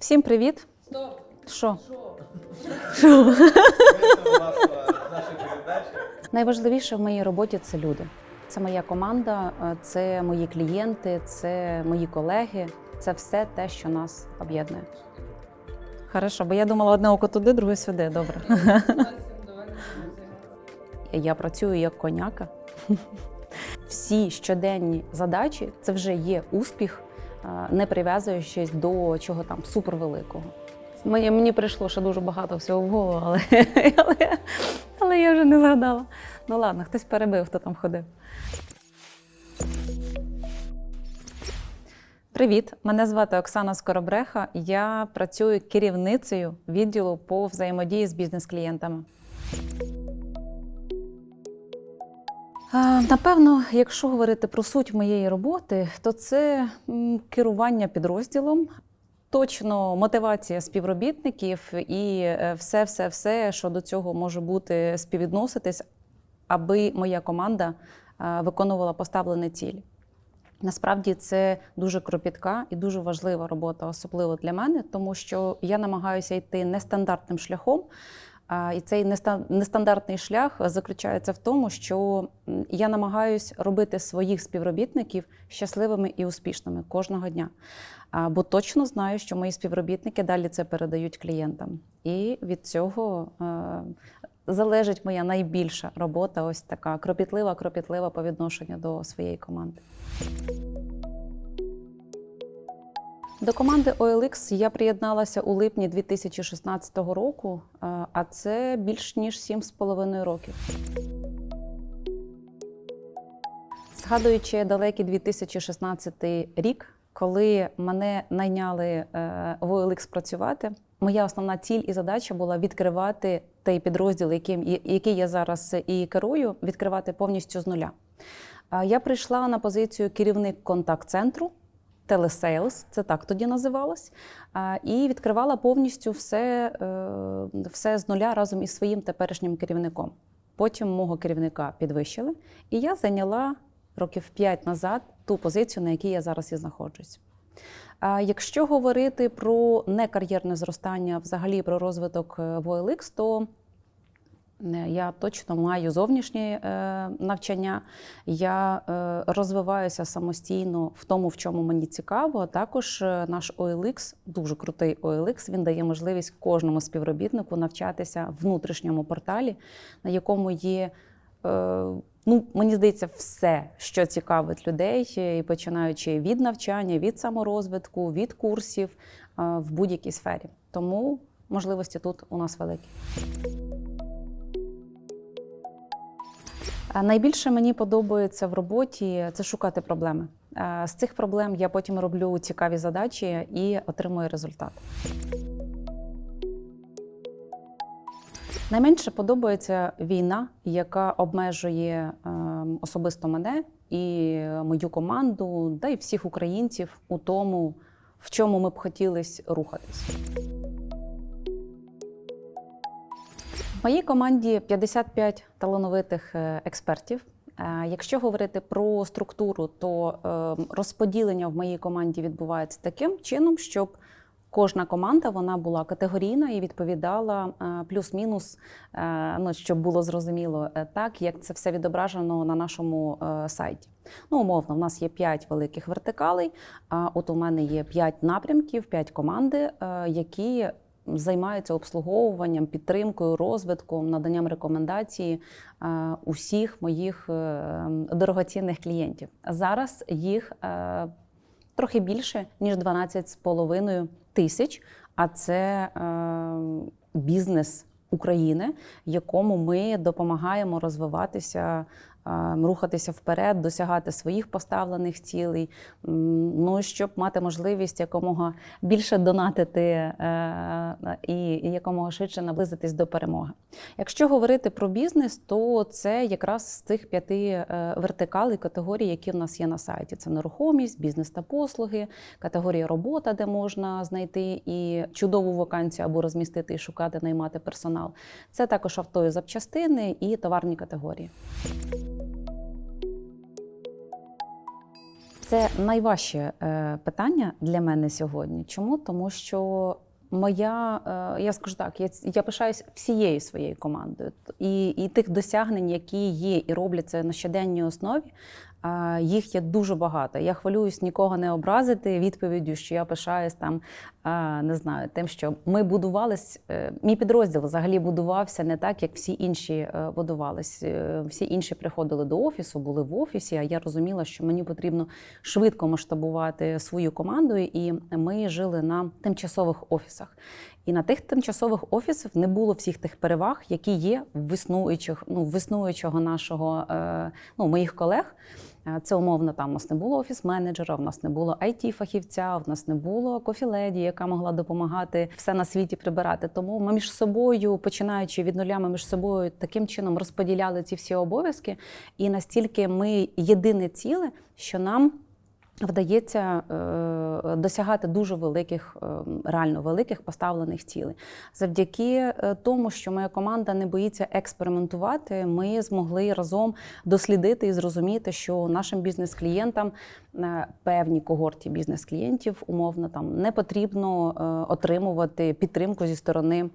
Всім привіт. Стоп! Що? Що? Найважливіше в моїй роботі це люди. Це моя команда, е, це мої клієнти, це мої колеги. Це все те, що нас об'єднує. Хорошо, бо я думала одне око туди, друге сюди. Добре. Я працюю як коняка. Всі щоденні задачі це вже є успіх, е, не прив'язуючись до чого там супервеликого. Мені, мені прийшло ще дуже багато всього в голову, але, але, але я вже не згадала. Ну ладно, хтось перебив, хто там ходив. Привіт, мене звати Оксана Скоробреха. Я працюю керівницею відділу по взаємодії з бізнес-клієнтами. Напевно, якщо говорити про суть моєї роботи, то це керування підрозділом, точно мотивація співробітників і е, все, все, все, що до цього може бути співвідноситись, аби моя команда е, виконувала поставлені цілі. Насправді це дуже кропітка і дуже важлива робота, особливо для мене, тому що я намагаюся йти нестандартним шляхом. І цей неста- нестандартний шлях заключається в тому, що я намагаюсь робити своїх співробітників щасливими і успішними кожного дня. Бо точно знаю, що мої співробітники далі це передають клієнтам. І від цього е, залежить моя найбільша робота, ось така кропітлива, кропітлива по відношенню до своєї команди. До команди OLX я приєдналася у липні 2016 року, а це більш ніж 7,5 років. Згадуючи далекий 2016 рік, коли мене найняли е, в OLX працювати, моя основна ціль і задача була відкривати той підрозділ, яким який я зараз і керую, відкривати повністю з нуля. Я прийшла на позицію керівник контакт-центру. Телесейлс, це так тоді називалось, і відкривала повністю все, е, все з нуля разом із своїм теперішнім керівником. Потім мого керівника підвищили, і я зайняла років 5 назад ту позицію, на якій я зараз і знаходжусь. Якщо говорити про некар'єрне зростання, взагалі про розвиток е, в OLX, то Е, Я точно маю зовнішнє е, навчання. Я е, розвиваюся самостійно в тому, в чому мені цікаво. Також е, наш OLX, дуже крутий OLX, він дає можливість кожному співробітнику навчатися в внутрішньому порталі, на якому є. е, Ну, мені здається, все, що цікавить людей, і починаючи від навчання, від саморозвитку, від курсів е, в будь-якій сфері. Тому можливості тут у нас великі. Найбільше мені подобається в роботі це шукати проблеми. З цих проблем я потім роблю цікаві задачі і отримую результат. Найменше подобається війна, яка обмежує ем, особисто мене і мою команду, та й всіх українців у тому, в чому ми б хотілось рухатись. Моїй команді 55 талановитих е, експертів. Е, Якщо говорити про структуру, то е, розподілення в моїй команді відбувається таким чином, щоб кожна команда вона була категорійна і відповідала плюс-мінус, ну щоб було зрозуміло, так як це все відображено на нашому сайті. Ну, умовно, в нас є 5 великих вертикалей. А от у мене є 5 напрямків, 5 команди, які займаються обслуговуванням, підтримкою, розвитком, наданням рекомендацій е, усіх моїх е, дорогоцінних клієнтів. Зараз їх е, трохи більше ніж 12,5 тисяч, а це бізнес України, якому ми допомагаємо розвиватися. Рухатися вперед, досягати своїх поставлених цілей, ну щоб мати можливість якомога більше донатити е, і і якомога швидше наблизитись до перемоги. Якщо говорити про бізнес, то це якраз з цих п'яти е, вертикалей категорій, які в нас є на сайті: це нерухомість, бізнес та послуги, категорія робота, де можна знайти і чудову вакансію або розмістити і шукати, наймати персонал. Це також авто і запчастини і товарні категорії. Це найважче е, питання для мене сьогодні. Чому? Тому що моя, е, я скажу так, я, я пишаюсь всією своєю командою. І, і тих досягнень, які є і робляться на щоденній основі, їх є дуже багато. Я хвилююсь нікого не образити відповіддю, що я пишаюсь там, не знаю, тим, що ми будувались. е, Мій підрозділ взагалі будувався не так, як всі інші е, будувались. Е, Всі інші приходили до офісу, були в офісі. А я розуміла, що мені потрібно швидко масштабувати свою команду, і ми жили на тимчасових офісах. І на тих тимчасових офісах не було всіх тих переваг, які є в існуючих, ну, в існуючого нашого ну, моїх колег. Е, Це умовно там у нас не було офіс-менеджера, в нас не було it фахівця в нас не було кофіледі, яка могла допомагати все на світі прибирати. Тому ми між собою, починаючи від нуля, ми між собою таким чином розподіляли ці всі обов'язки, і настільки ми єдине ціле, що нам. Вдається е, досягати дуже великих, е, реально великих поставлених цілей. Завдяки е, тому, що моя команда не боїться експериментувати, ми змогли разом дослідити і зрозуміти, що нашим бізнес-клієнтам певній когорті бізнес-клієнтів умовно там не потрібно отримувати підтримку зі сторони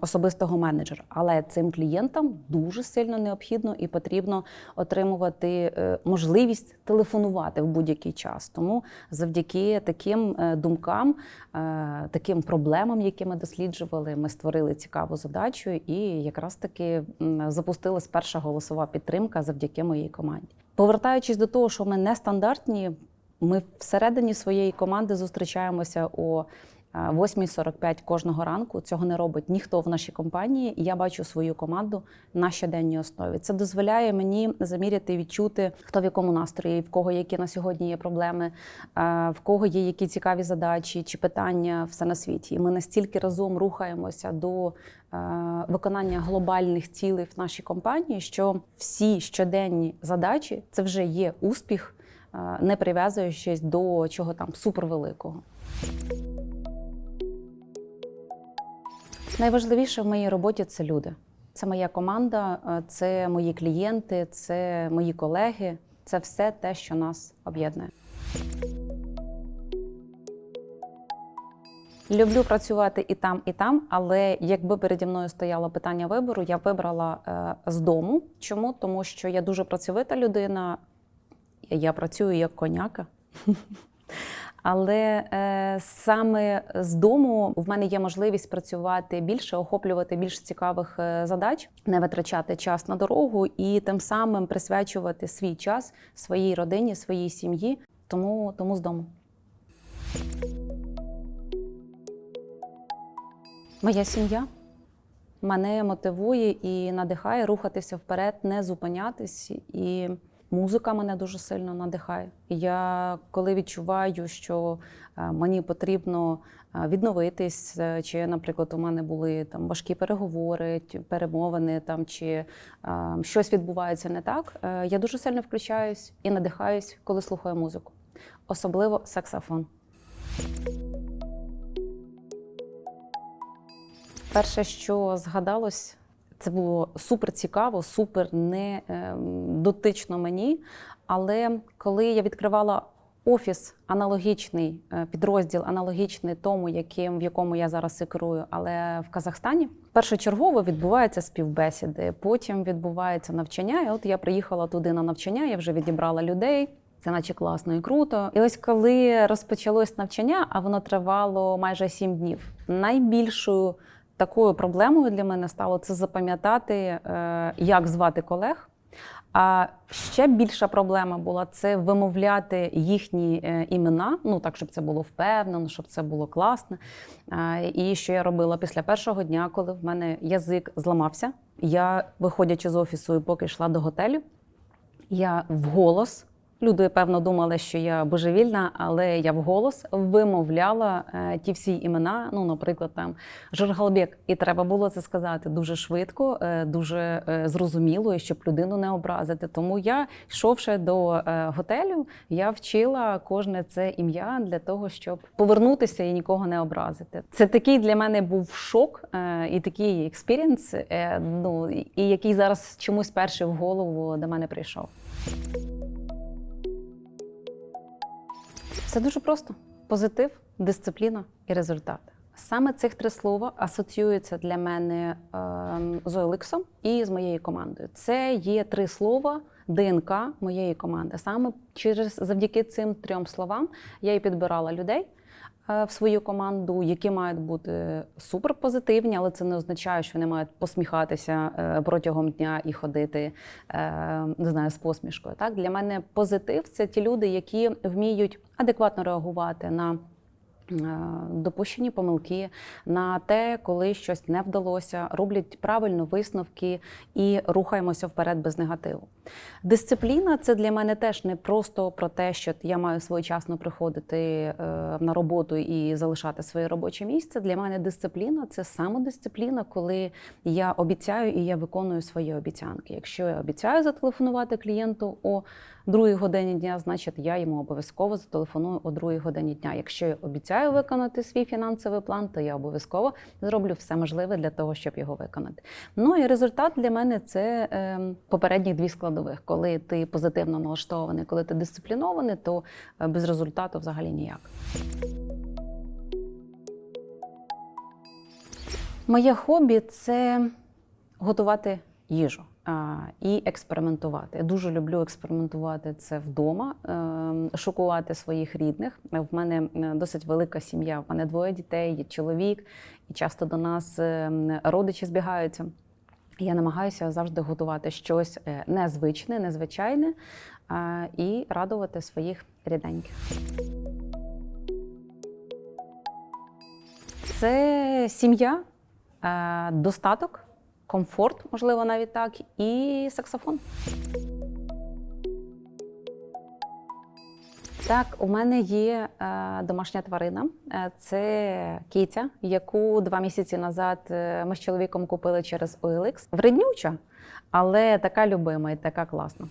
особистого менеджера. Але цим клієнтам дуже сильно необхідно і потрібно отримувати е, можливість телефонувати в будь-який час. Тому завдяки таким е, думкам, е, таким проблемам, які ми досліджували, ми створили цікаву задачу і якраз таки запустилась перша голосова підтримка завдяки моїй команді. Повертаючись до того, що ми не стандартні, ми всередині своєї команди зустрічаємося е, 8.45 кожного ранку. Цього не робить ніхто в нашій компанії. Я бачу свою команду на щоденній основі. Це дозволяє мені заміряти, відчути, хто в якому настрої, в кого які на сьогодні є проблеми, е, в кого є які цікаві задачі чи питання все на світі. І ми настільки разом рухаємося до е, виконання глобальних цілей в нашій компанії, що всі щоденні задачі це вже є успіх, е, не прив'язуючись до чого там супервеликого. Найважливіше в моїй роботі це люди. Це моя команда, е, це мої клієнти, це мої колеги. Це все те, що нас об'єднує. Люблю працювати і там, і там, але якби переді мною стояло питання вибору, я вибрала е, з дому. Чому? Тому що я дуже працьовита людина, я працюю як коняка. Але е, саме з дому в мене є можливість працювати більше, охоплювати більш цікавих е, задач, не витрачати час на дорогу і тим самим присвячувати свій час своїй родині, своїй сім'ї. Тому, тому з дому. Моя сім'я мене мотивує і надихає рухатися вперед, не зупинятись. І музика мене дуже сильно надихає. Я коли відчуваю, що е, мені потрібно е, відновитись, е, чи, наприклад, у мене були там важкі переговори, перемовини там чи е, щось відбувається не так, я дуже сильно включаюсь і надихаюсь, коли слухаю музику, особливо саксофон. Перше, що згадалось, це було супер цікаво, супер не ем, дотично мені. Але коли я відкривала офіс аналогічний, е, підрозділ аналогічний тому, яким в якому я зараз і керую, але в Казахстані, першочергово відбуваються співбесіди, потім відбувається навчання. І от я приїхала туди на навчання, я вже відібрала людей. Це наче класно і круто. І ось коли розпочалось навчання, а воно тривало майже сім днів. Найбільшою такою проблемою для мене стало це запам'ятати, е, як звати колег. А ще більша проблема була це вимовляти їхні е, імена, ну так, щоб це було впевнено, щоб це було класно. І що я робила після першого дня, коли в мене язик зламався. Я, виходячи з офісу і поки йшла до готелю, я вголос. Люди, певно, думали, що я божевільна, але я вголос вимовляла е, ті всі імена. Ну, наприклад, там Жоргалбек. І треба було це сказати дуже швидко, е, дуже е, зрозуміло, і щоб людину не образити. Тому я, йшовши до готелю, я вчила кожне це ім'я для того, щоб повернутися і нікого не образити. Це такий для мене був шок і такий експірієнс, ну і який зараз чомусь перший в голову до мене прийшов. Це дуже просто: позитив, дисципліна і результат. Саме цих три слова асоціюються для мене ем, з OLX і з моєю командою. Це є три слова ДНК моєї команди. Саме через завдяки цим трьом словам я і підбирала людей е, в свою команду, які мають бути суперпозитивні, але це не означає, що вони мають посміхатися е, протягом дня і ходити е, не знаю, з посмішкою. Так для мене позитив це ті люди, які вміють адекватно реагувати на. Е, Допущені помилки на те, коли щось не вдалося, роблять правильно висновки і рухаємося вперед без негативу. Дисципліна це для мене теж не просто про те, що я маю своєчасно приходити е, на роботу і залишати своє робоче місце. Для мене дисципліна це самодисципліна, коли я обіцяю і я виконую свої обіцянки. Якщо я обіцяю зателефонувати клієнту о другій годині дня, значить я йому обов'язково зателефоную о другій годині дня. Якщо я обіцяю виконати свій фінансовий план, то я обов'язково зроблю все можливе для того, щоб його виконати. Ну і результат для мене це е, попередні дві складових. Коли ти позитивно налаштований, коли ти дисциплінований, то е, без результату взагалі ніяк. Моє хобі це готувати їжу і експериментувати. Я дуже люблю експериментувати це вдома, е, шокувати своїх рідних. В мене е, досить велика сім'я. В мене двоє дітей, є чоловік, і часто до нас е, родичі збігаються. Я намагаюся завжди готувати щось е, незвичне, незвичайне і радувати своїх рідненьких. Це сім'я, е, достаток, комфорт, можливо, навіть так, і саксофон. Так, у мене є е, домашня тварина. Е, Це кітя, яку два місяці назад е, ми з чоловіком купили через OLX. Вреднюча, але така любима і така класна.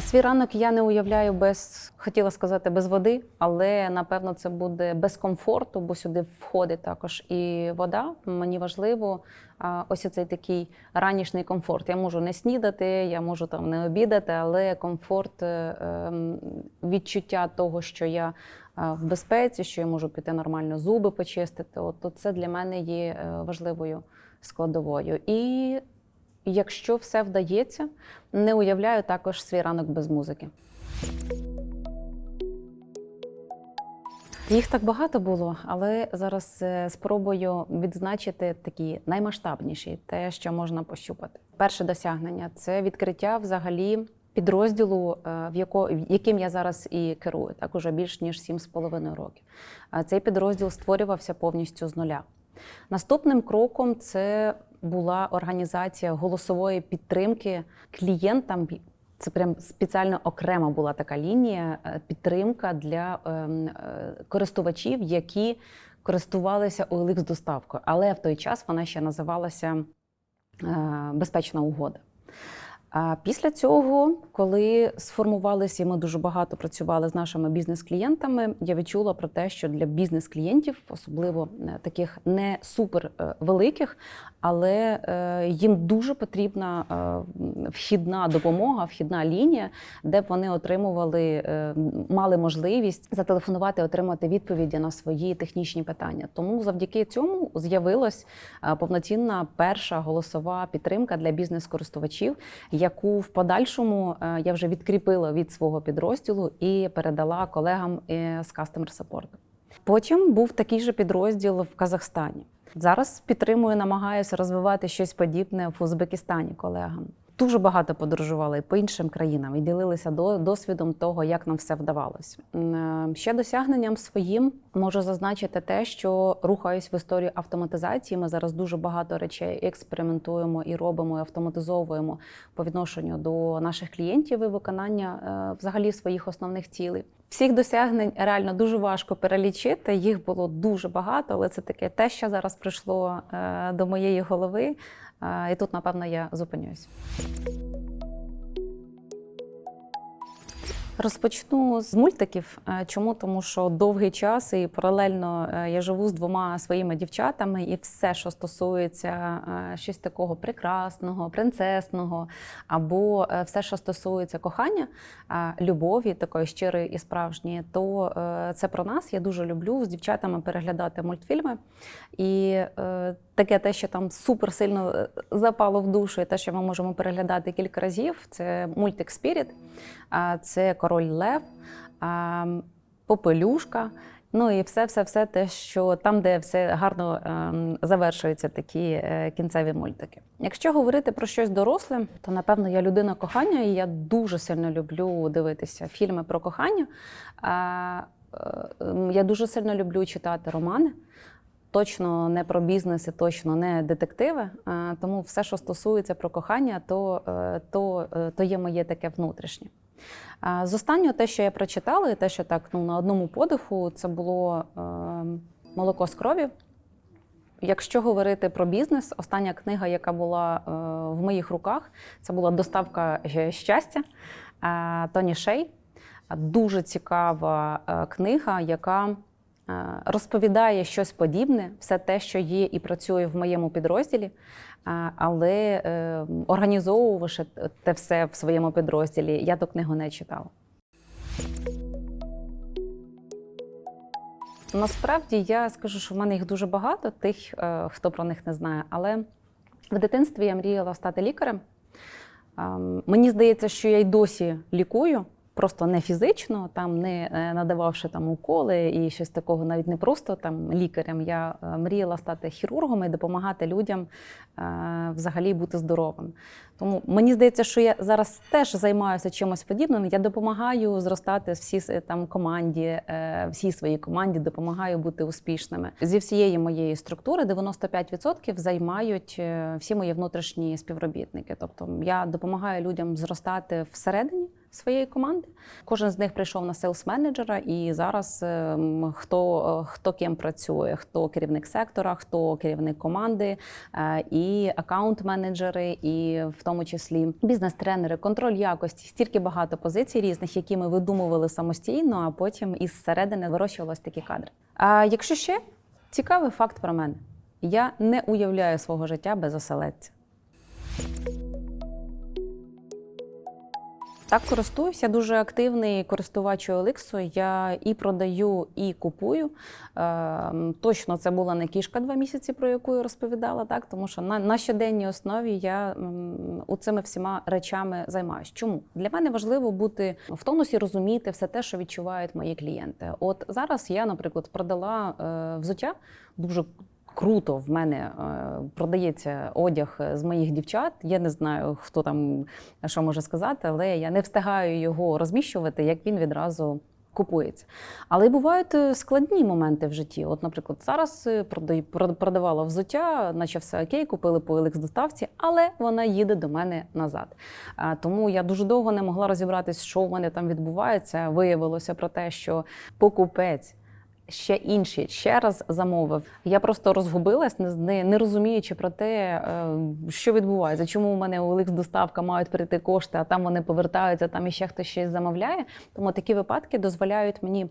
Свій ранок я не уявляю без, хотіла сказати, без води, але напевно це буде без комфорту, бо сюди входить також і вода. Мені важливо ось цей такий ранішній комфорт. Я можу не снідати, я можу там не обідати, але комфорт, е, ем, відчуття того, що я е, в безпеці, що я можу піти нормально зуби почистити. От то це для мене є е, важливою складовою. І якщо все вдається, не уявляю також свій ранок без музики. Їх так багато було, але зараз е, спробую відзначити такі наймасштабніші, те, що можна пощупати. Перше досягнення це відкриття взагалі підрозділу, е, в яко, яким я зараз і керую, так уже більш ніж 7,5 років. Цей підрозділ створювався повністю з нуля. Наступним кроком це була організація голосової підтримки клієнтам. Це прям спеціально окрема була така лінія е, підтримка для ем, е, користувачів, які користувалися OLX доставкою. Але в той час вона ще називалася е, безпечна угода. А після цього, коли сформувалися, ми дуже багато працювали з нашими бізнес-клієнтами, я відчула про те, що для бізнес-клієнтів, особливо таких не супер великих, але е, їм дуже потрібна е, вхідна допомога, вхідна лінія, де б вони отримували, е, мали можливість зателефонувати, отримати відповіді на свої технічні питання. Тому завдяки цьому з'явилась повноцінна перша голосова підтримка для бізнес-користувачів, яку в подальшому я вже відкріпила від свого підрозділу і передала колегам з Customer Support. Потім був такий же підрозділ в Казахстані. Зараз підтримую, намагаюся розвивати щось подібне в Узбекистані колегам. Дуже багато подорожували по іншим країнам і ділилися до- досвідом того, як нам все вдавалось. Е, Ще досягненням своїм можу зазначити те, що рухаюсь в історію автоматизації. Ми зараз дуже багато речей експериментуємо і робимо, і автоматизовуємо по відношенню до наших клієнтів і виконання е, взагалі своїх основних цілей. Всіх досягнень реально дуже важко перелічити. Їх було дуже багато, але це таке те, що зараз прийшло е, до моєї голови. І тут, напевно, я зупинюсь. Розпочну з мультиків. Е, Чому? Тому що довгий час і паралельно е, я живу з двома своїми дівчатами, і все, що стосується е, щось такого прекрасного, принцесного, або все, що стосується кохання, любові, такої щирої і справжньої, то це про нас. Я дуже люблю з дівчатами переглядати мультфільми. І таке те, що там супер сильно запало в душу, і те, що ми можемо переглядати кілька разів, це мультик Спіріт, це Король Лев, Попелюшка. Ну і все, все, все те, що там, де все гарно ем, завершуються такі е, кінцеві мультики. Якщо говорити про щось доросле, то напевно я людина кохання, і я дуже сильно люблю дивитися фільми про кохання. Е, я дуже сильно люблю читати романи. Точно не про бізнес і точно не детективи. Е, Тому все, що стосується про кохання, то, е, то, е, то є моє таке внутрішнє. З останнього, те, що я прочитала, і те, що так ну, на одному подиху, це було е, молоко з крові. Якщо говорити про бізнес, остання книга, яка була е, в моїх руках, це була доставка е, щастя е, Тоні Шей. Дуже цікава е, книга, яка розповідає щось подібне, все те, що є і працює в моєму підрозділі, але е, організовувавши те все в своєму підрозділі, я ту книгу не читала. Насправді я скажу, що в мене їх дуже багато, тих, е, хто про них не знає. Але в дитинстві я мріяла стати лікарем. Ем, Мені здається, що я й досі лікую, просто не фізично, там не е, надававши там уколи і щось такого, навіть не просто там лікарем. Я е, мріяла стати хірургом і допомагати людям е, взагалі бути здоровим. Тому мені здається, що я зараз теж займаюся чимось подібним. Я допомагаю зростати всі там команді, всій своїй команді, допомагаю бути успішними. Зі всієї моєї структури 95% займають всі мої внутрішні співробітники. Тобто я допомагаю людям зростати всередині своєї команди. Кожен з них прийшов на селс менеджера, і зараз е, хто, е, хто ким працює, хто керівник сектора, хто керівник команди, е, і акаунт-менеджери, і в тому числі бізнес-тренери, контроль якості, стільки багато позицій різних, які ми видумували самостійно, а потім із середини вирощувалися такі кадри. А якщо ще цікавий факт про мене: я не уявляю свого життя без оселедця. Так, користуюся. Дуже активний користувач OLX. Я і продаю, і купую. Е, точно це була не кішка два місяці, про яку я розповідала, так тому що на, на щоденній основі я м, у цими всіма речами займаюся. Чому для мене важливо бути в тонусі, розуміти все те, що відчувають мої клієнти. От зараз я, наприклад, продала е, взуття дуже круто в мене е, продається одяг з моїх дівчат. Я не знаю, хто там що може сказати, але я не встигаю його розміщувати, як він відразу. Купується. Але бувають е, складні моменти в житті. От, наприклад, зараз е, продавала взуття, наче все окей, купили по OLX доставці, але вона їде до мене назад. Тому я дуже довго не могла розібратись, що в мене там відбувається. Виявилося про те, що покупець ще інший ще раз замовив. Я просто розгубилась, не, не, розуміючи про те, е, що відбувається, чому у мене OLX доставка мають прийти кошти, а там вони повертаються, там іще хтось щось замовляє. Тому такі випадки дозволяють мені.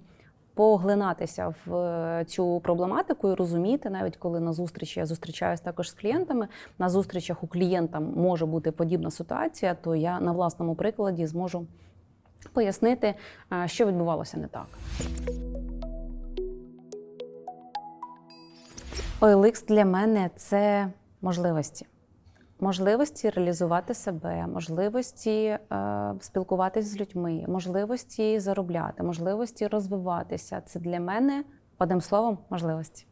Поглинатися в е, цю проблематику і розуміти, навіть коли на зустрічі я зустрічаюсь також з клієнтами. На зустрічах у клієнта може бути подібна ситуація, то я на власному прикладі зможу пояснити, е, що відбувалося не так. OLX для мене це можливості. Можливості реалізувати себе, можливості е, спілкуватися з людьми, можливості заробляти, можливості розвиватися. Це для мене, одним словом, можливості.